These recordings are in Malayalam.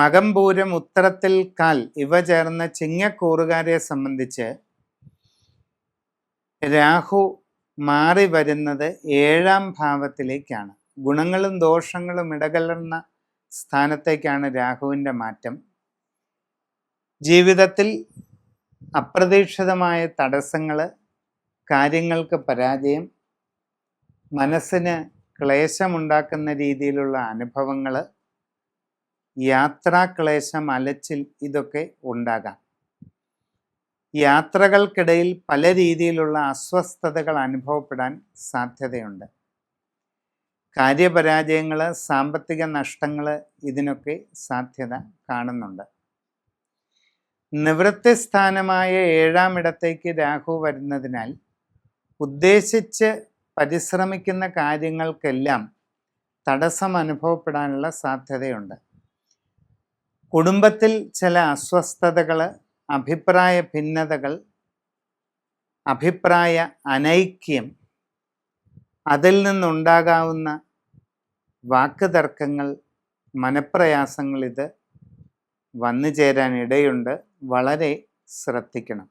മകംപൂരം ഉത്തരത്തിൽ കാൽ ഇവ ചേർന്ന ചിങ്ങക്കൂറുകാരെ സംബന്ധിച്ച് രാഹു മാറി വരുന്നത് ഏഴാം ഭാവത്തിലേക്കാണ്. ഗുണങ്ങളും ദോഷങ്ങളും ഇടകലർന്ന സ്ഥാനത്തേക്കാണ് രാഹുവിന്റെ മാറ്റം. ജീവിതത്തിൽ അപ്രതീക്ഷിതമായ തടസ്സങ്ങൾ കാര്യങ്ങൾക്ക് പരാജയം മനസ്സിന് ക്ലേശമുണ്ടാക്കുന്ന രീതിയിലുള്ള അനുഭവങ്ങൾ യാത്രാക്ലേശം അലച്ചിൽ ഇതൊക്കെ ഉണ്ടാകാം. യാത്രകൾക്കിടയിൽ പല രീതിയിലുള്ള അസ്വസ്ഥതകൾ അനുഭവപ്പെടാൻ സാധ്യതയുണ്ട്. കാര്യപരാജയങ്ങൾ സാമ്പത്തിക നഷ്ടങ്ങൾ ഇതിനൊക്കെ സാധ്യത കാണുന്നുണ്ട്. നിവൃത്തി സ്ഥാനമായ ഏഴാം ഇടത്തേക്ക് രാഹു വരുന്നതിനാൽ ഉദ്ദേശിച്ച് പരിശ്രമിക്കുന്ന കാര്യങ്ങൾക്കെല്ലാം തടസ്സം അനുഭവപ്പെടാനുള്ള സാധ്യതയുണ്ട്. കുടുംബത്തിൽ ചില അസ്വസ്ഥതകൾ അഭിപ്രായ ഭിന്നതകൾ അഭിപ്രായ അനൈക്യം അതിൽ നിന്നുണ്ടാകാവുന്ന വാക്ക് തർക്കങ്ങൾ മനപ്രയാസങ്ങൾ ഇത് വന്നു ചേരാൻ ഇടയുണ്ട്. വളരെ ശ്രദ്ധിക്കണം.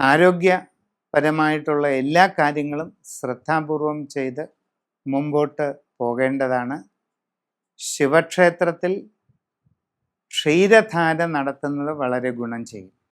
ആരോഗ്യപരമായിട്ടുള്ള എല്ലാ കാര്യങ്ങളും ശ്രദ്ധാപൂർവം ചെയ്ത് മുമ്പോട്ട് പോകേണ്ടതാണ്. ശിവക്ഷേത്രത്തിൽ ക്ഷീരധാര നടത്തുന്നത് വളരെ ഗുണം ചെയ്യും.